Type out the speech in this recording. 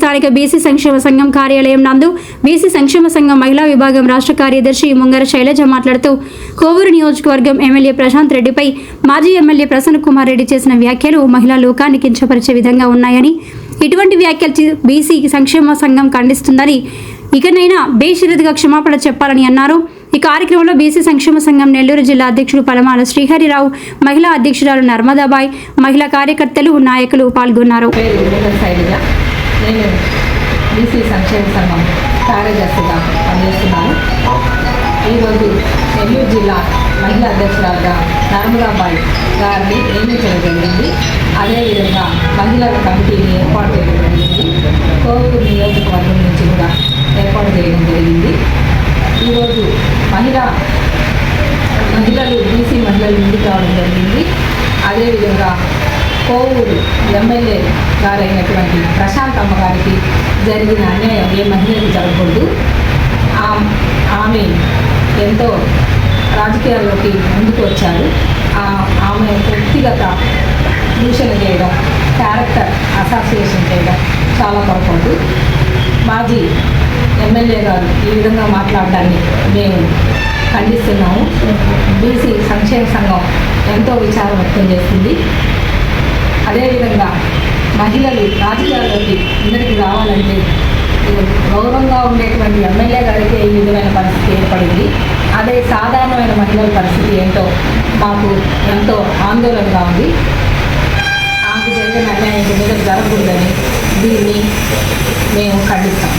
స్థానిక బీసీ సంక్షేమ సంఘం కార్యాలయం నందు బీసీ సంక్షేమ సంఘం మహిళా విభాగం రాష్ట్ర కార్యదర్శి ముంగర శైలజ మాట్లాడుతూ కోవూరు నియోజకవర్గం ఎమ్మెల్యే ప్రశాంత్ రెడ్డిపై మాజీ ఎమ్మెల్యే ప్రసన్న కుమార్ రెడ్డి చేసిన వ్యాఖ్యలు మహిళా లోకాన్ని కించపరిచే విధంగా ఉన్నాయని ఇటువంటి వ్యాఖ్యలు బీసీ సంక్షేమ సంఘం ఖండిస్తుందని ఇకనైనా బేషరతుగా క్షమాపణ చెప్పాలని అన్నారు. ఈ కార్యక్రమంలో బీసీ సంక్షేమ సంఘం నెల్లూరు జిల్లా అధ్యక్షుడు పలమాల శ్రీహరిరావు మహిళా అధ్యక్షురాలు నర్మదాబాయ్ మహిళా కార్యకర్తలు నాయకులు పాల్గొన్నారు. నేను బీసీ సంక్షేమ సంఘం కార్యదర్శిగా పనిచేస్తున్నాను. ఈరోజు నెల్లూరు జిల్లా మహిళా అధ్యక్షురాలుగా నర్మదాబాయి గారిని నియమించడం జరిగింది. అదేవిధంగా మహిళల కమిటీని ఏర్పాటు చేయడం జరిగింది. కోవూరు నియోజకవర్గం నుంచి కూడా ఏర్పాటు చేయడం జరిగింది. ఈరోజు మహిళా మహిళలు బీసీ మహిళలు ముందుకు రావడం జరిగింది. అదేవిధంగా కోవూరు ఎమ్మెల్యే గారైనటువంటి ప్రశాంత్ అమ్మగారికి జరిగిన అన్యాయం ఏ మహిళకు జరగకూడదు. ఆ- ఆమె ఎంతో రాజకీయాల్లోకి ముందుకు వచ్చారు. ఆమె వ్యక్తిగత దూషణ చేయడం క్యారెక్టర్ అసోసియేషన్ చేయడం చాలా పొరపాటు. మాజీ ఎమ్మెల్యే గారు ఈ విధంగా మాట్లాడడాన్ని మేము ఖండిస్తున్నాము. బీసీ సంక్షేమ సంఘం ఎంతో విచారం వ్యక్తం చేస్తుంది అదేవిధంగా మహిళలు రాజకీయాల్లోకి ముందరికి రావాలంటే గౌరవంగా ఉండేటువంటి ఎమ్మెల్యే గారికి ఈ విధమైన పరిస్థితి ఏర్పడింది. అదే సాధారణమైన మహిళల పరిస్థితి ఏంటో మాకు ఎంతో ఆందోళనగా ఉంది. ఆమెకు జరిగిన అన్యాయం మీద జరగకూడదని దీన్ని మేము ఖండిస్తాం.